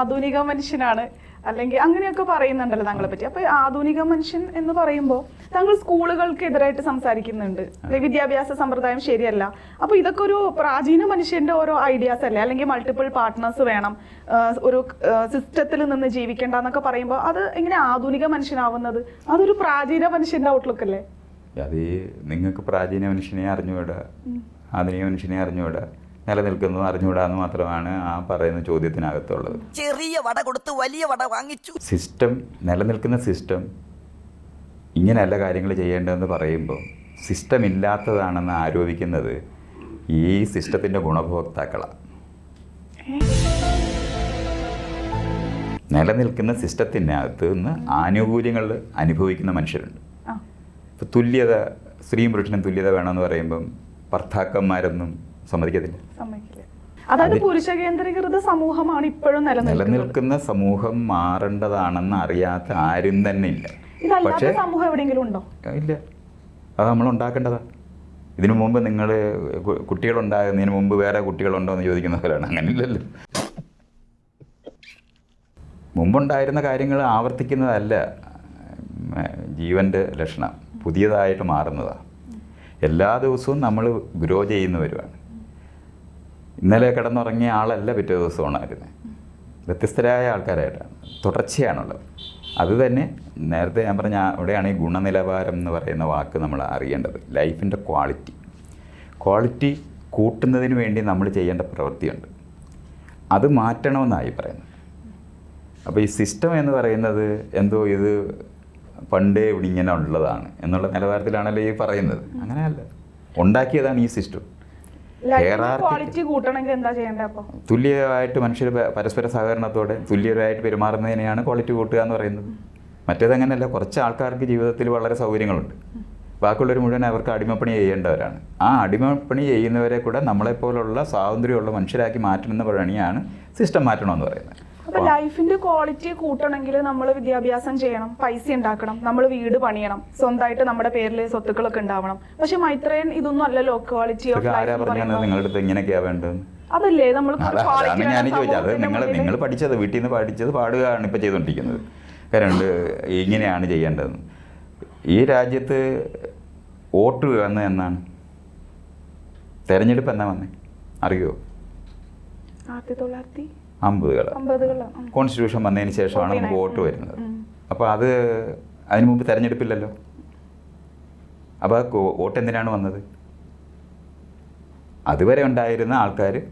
ആധുനിക മനുഷ്യനാണ്. അല്ലെങ്കിൽ അങ്ങനെയൊക്കെ പറയുന്നുണ്ടല്ലോ താങ്കളെ പറ്റി അപ്പൊ ആധുനിക മനുഷ്യൻ എന്ന് പറയുമ്പോൾ താങ്കൾ സ്കൂളുകൾക്ക് എതിരായിട്ട് സംസാരിക്കുന്നുണ്ട് വിദ്യാഭ്യാസ സമ്പ്രദായം ശരിയല്ല. അപ്പൊ ഇതൊക്കെ ഒരു പ്രാചീന മനുഷ്യന്റെ ഓരോ ഐഡിയാസ് അല്ലേ? അല്ലെങ്കിൽ മൾട്ടിപ്പിൾ പാർട്ട്നേഴ്സ് വേണം. ഒരു സിസ്റ്റത്തിൽ നിന്ന് ജീവിക്കേണ്ട എന്നൊക്കെ പറയുമ്പോൾ അത് എങ്ങനെ ആധുനിക മനുഷ്യനാവുന്നത്? അതൊരു പ്രാചീന മനുഷ്യന്റെ ഔട്ട്ലുക്ക് അല്ലേ? അത് നിങ്ങൾക്ക് പ്രാചീന മനുഷ്യനെ അറിഞ്ഞുകൂടാ? ആധുനിക മനുഷ്യനെ അറിഞ്ഞുകൂടാ? നിലനിൽക്കുന്നത് അറിഞ്ഞുകൂടാ എന്ന് മാത്രമാണ് ആ പറയുന്ന ചോദ്യത്തിനകത്തുള്ളത്. ചെറിയ വട കൊടുത്ത് വലിയ വട വാങ്ങിച്ചു. സിസ്റ്റം നിലനിൽക്കുന്ന സിസ്റ്റം ഇങ്ങനെയല്ല കാര്യങ്ങൾ ചെയ്യേണ്ടതെന്ന് പറയുമ്പോൾ സിസ്റ്റം ഇല്ലാത്തതാണെന്ന് ആരോപിക്കുന്നത് ഈ സിസ്റ്റത്തിന്റെ ഗുണഭോക്താക്കളാണ് നിലനിൽക്കുന്ന സിസ്റ്റത്തിനകത്ത് നിന്ന് ആനുകൂല്യങ്ങൾ അനുഭവിക്കുന്ന മനുഷ്യരുണ്ട്. ഇപ്പം ഇപ്പോൾ തുല്യത സ്ത്രീയും പുരുഷനും തുല്യത വേണമെന്ന് പറയുമ്പം ഭർത്താക്കന്മാരൊന്നും സമ്മതിക്കത്തില്ല. സമ്മതിക്കില്ല. അതായത് പുരുഷ കേന്ദ്രീകൃത സമൂഹമാണ് ഇപ്പോഴും നിലനിൽക്കുന്ന സമൂഹം മാറേണ്ടതാണെന്ന് അറിയാത്ത ആരും തന്നെ ഇല്ല. പക്ഷേ സമൂഹം എവിടെയെങ്കിലും ഉണ്ടോ? ഇല്ല. അത് നമ്മൾ ഉണ്ടാക്കേണ്ടതാ. ഇതിനു മുമ്പ് നിങ്ങൾ കുട്ടികളുണ്ടാകുന്നതിന് മുമ്പ് വേറെ കുട്ടികളുണ്ടോ എന്ന് ചോദിക്കുന്ന പോലെയാണ്. അങ്ങനെയില്ലല്ലോ. മുമ്പുണ്ടായിരുന്ന കാര്യങ്ങൾ ആവർത്തിക്കുന്നതല്ല ജീവന്റെ ജീവന്റെ ലക്ഷണം. പുതിയതായിട്ട് മാറുന്നതാണ് എല്ലാ ദിവസവും നമ്മൾ ഗ്രോ ചെയ്യുന്നവരുമാണ് ഇന്നലെ കിടന്നുറങ്ങിയ ആളല്ല പിറ്റേ ദിവസം ഉണ്ടായിരുന്നത് വ്യത്യസ്തരായ ആൾക്കാരായിട്ടാണ്. തുടർച്ചയാണുള്ളത്. അത് തന്നെ നേരത്തെ ഞാൻ പറഞ്ഞ അവിടെയാണ് ഈ ഗുണനിലവാരം എന്ന് പറയുന്ന വാക്ക് നമ്മൾ അറിയേണ്ടത്. ലൈഫിന്റെ ക്വാളിറ്റി. ക്വാളിറ്റി കൂട്ടുന്നതിന് വേണ്ടി നമ്മൾ ചെയ്യേണ്ട പ്രവൃത്തിയുണ്ട്. അത് മാറ്റണമെന്നായി പറയുന്നത്. അപ്പോൾ ഈ സിസ്റ്റം എന്ന് പറയുന്നത് എന്തോ ഇത് പണ്ടേ ഇവിടെ ഇങ്ങനെ ഉള്ളതാണ് എന്നുള്ള നിലവാരത്തിലാണല്ലോ ഈ പറയുന്നത്. അങ്ങനെയല്ല. ഉണ്ടാക്കിയതാണ് ഈ സിസ്റ്റം. ക്വാളിറ്റി കൂട്ടണമെങ്കിൽ എന്താ ചെയ്യേണ്ടത് തുല്യമായിട്ട് മനുഷ്യർ പരസ്പര സഹകരണത്തോടെ തുല്യരായിട്ട് പെരുമാറുന്നതിനെയാണ് ക്വാളിറ്റി കൂട്ടുക എന്ന് പറയുന്നത്. മറ്റേത് അങ്ങനെയല്ല കുറച്ച് ആൾക്കാർക്ക് ജീവിതത്തിൽ വളരെ സൗകര്യങ്ങളുണ്ട്. ബാക്കിയുള്ളവർ മുഴുവൻ അവർക്ക് അടിമപ്പണി ചെയ്യേണ്ടവരാണ്. ആ അടിമപ്പണി ചെയ്യുന്നവരെ കൂടെ നമ്മളെപ്പോലുള്ള സ്വാതന്ത്ര്യമുള്ള മനുഷ്യരാക്കി മാറ്റുന്ന പണിയാണ് സിസ്റ്റം മാറ്റണമെന്ന് പറയുന്നത്. അപ്പൊ ലൈഫിന്റെ ക്വാളിറ്റി കൂട്ടണമെങ്കിൽ നമ്മൾ വിദ്യാഭ്യാസം ചെയ്യണം പൈസ ഉണ്ടാക്കണം നമ്മൾ വീട് പണിയണം സ്വന്തമായിട്ട് നമ്മുടെ പേരിൽ സ്വത്തുക്കളൊക്കെ ഉണ്ടാവണം. പക്ഷെ മൈത്രേൻ ഇതൊന്നും അല്ലല്ലോ ക്വാളിറ്റി ഓഫ് ലൈഫ് ഇങ്ങനെയൊക്കെയാ അതല്ലേ നമ്മൾ അതാണ് ഞാൻ ചോദിച്ചത്. നിങ്ങൾ നിങ്ങൾ പഠിച്ചത് വീട്ടിൽ നിന്ന് പഠിച്ചത് പാടുകയാണ് ഇപ്പോൾ ചെയ്തുകൊണ്ടിരിക്കുന്നത്. കാരണം ഇങ്ങനെയാണ് ചെയ്യേണ്ടതെന്ന് ഈ രാജ്യത്ത് വോട്ട് വന്നത് എന്നാണ്? തെരഞ്ഞെടുപ്പ് എന്നാ വന്നേ? അറിയോ? ആയിരത്തി തൊള്ളായിരത്തി അമ്പതുകൾ കോൺസ്റ്റിറ്റ്യൂഷൻ വന്നതിന് ശേഷമാണ് നമുക്ക് വോട്ട് വരുന്നത്. അപ്പോൾ അത് അതിന് മുമ്പ് തിരഞ്ഞെടുപ്പില്ലല്ലോ? അപ്പോൾ വോട്ട് എന്തിനാണ് വന്നത്? അതുവരെ ഉണ്ടായിരുന്ന ആൾക്കാർ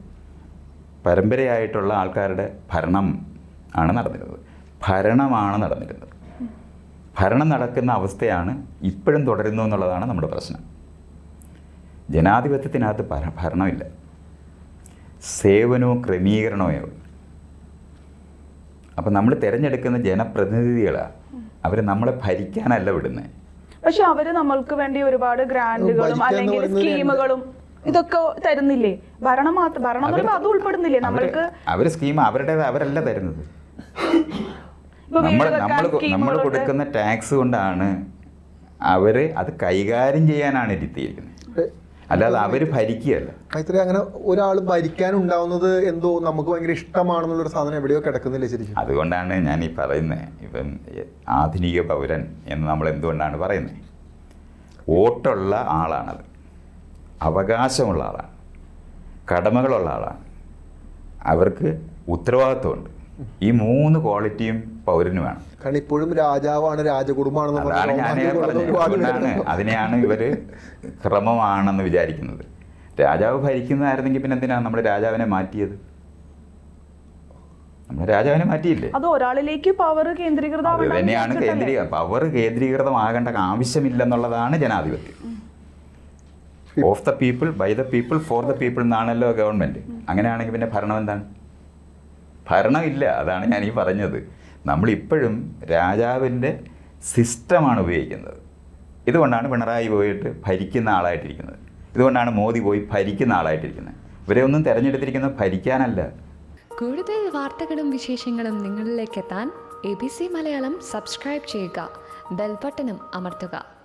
പരമ്പരയായിട്ടുള്ള ആൾക്കാരുടെ ഭരണം ആണ് നടന്നിരുന്നത്. ഭരണമാണ് നടന്നിരുന്നത്. ഭരണം നടക്കുന്ന അവസ്ഥയാണ് ഇപ്പോഴും തുടരുന്നു എന്നുള്ളതാണ് നമ്മുടെ പ്രശ്നം. ജനാധിപത്യത്തിനകത്ത് ഭര- ഭരണമില്ല. സേവനവും ക്രമീകരണമേ ഉള്ളൂ അപ്പം നമ്മൾ തിരഞ്ഞെടുക്കുന്ന ജനപ്രതിനിധികളാണ് അവർ നമ്മളെ ഭരിക്കാനല്ല വിടുന്നത് പക്ഷെ അവർ നമ്മൾക്ക് വേണ്ടി ഒരുപാട് ഗ്രാൻഡുകളും അല്ലെങ്കിൽ സ്കീമുകളും ഇതൊക്കെ തരുന്നില്ലേ? ഭരണം മാത്രം ഭരണം അത് ഉൾപ്പെടുന്നില്ലേ? നമ്മൾക്ക് അവർ സ്കീം അവരുടേത് അവരല്ല തരുന്നത്. നമ്മൾ നമ്മൾ നമ്മൾ കൊടുക്കുന്ന ടാക്സ് കൊണ്ടാണ് അവർ അത് കൈകാര്യം ചെയ്യാനാണ് ഇരുത്തിയിരിക്കുന്നത്. അല്ലാതെ അവർ ഭരിക്കുകയല്ല. മൈത്രി അങ്ങനെ ഒരാൾ ഭരിക്കാൻ ഉണ്ടാവുന്നത് എന്തോ നമുക്ക് ഭയങ്കര ഇഷ്ടമാണെന്നുള്ളൊരു സാധനം എവിടെയോ കിടക്കുന്നില്ലേ ശരിക്കും? അതുകൊണ്ടാണ് ഞാൻ ഈ പറയുന്നത് ഇപ്പം ആധുനിക പൗരൻ എന്ന് നമ്മൾ എന്തുകൊണ്ടാണ് പറയുന്നത് വോട്ടുള്ള ആളാണത്. അവകാശമുള്ള ആളാണ്. കടമകളുള്ള ആളാണ്. അവർക്ക് ഉത്തരവാദിത്വമുണ്ട്. ഈ മൂന്ന് ക്വാളിറ്റിയും പൗരന് വേണം. കാരണം ഇപ്പോഴും രാജാവാണ് അതാണ് ഞാൻ പറഞ്ഞത്. അതിനെയാണ് ഇവർ ക്രമമാണെന്ന് വിചാരിക്കുന്നത്. രാജാവ് ഭരിക്കുന്നതായിരുന്നെങ്കിൽ പിന്നെ എന്തിനാണ് നമ്മുടെ രാജാവിനെ മാറ്റിയത്? നമ്മൾ രാജാവിനെ മാറ്റിയില്ലേ? അത് ഒരാളിലേക്ക് പവർ കേന്ദ്രീകൃതം തന്നെയാണ് കേന്ദ്രീ പവർ കേന്ദ്രീകൃതമാകേണ്ട ആവശ്യമില്ലെന്നുള്ളതാണ് ജനാധിപത്യം. Of the people by the people for the people എന്നാണല്ലോ ഗവൺമെന്റ് അങ്ങനെയാണെങ്കിൽ പിന്നെ ഭരണം എന്താണ്? ഭരണമില്ല അതാണ് ഞാൻ ഈ പറഞ്ഞത്. നമ്മളിപ്പോഴും രാജാവിന്റെ സിസ്റ്റമാണ് ഉപയോഗിക്കുന്നത്. ഇതുകൊണ്ടാണ് പിണറായി പോയിട്ട് ഭരിക്കുന്ന ആളായിട്ടിരിക്കുന്നത്. ഇതുകൊണ്ടാണ് മോദി പോയി ഭരിക്കുന്ന ആളായിട്ടിരിക്കുന്നത്. ഇവരെ ഒന്നും തിരഞ്ഞെടുത്തിരിക്കുന്നത് ഭരിക്കാനല്ല. കൂടുതൽ വാർത്തകളും വിശേഷങ്ങളും നിങ്ങളിലേക്ക് എത്താൻ A B C Malayalam subscribe ചെയ്യുക. ബെൽബട്ടനും അമർത്തുക.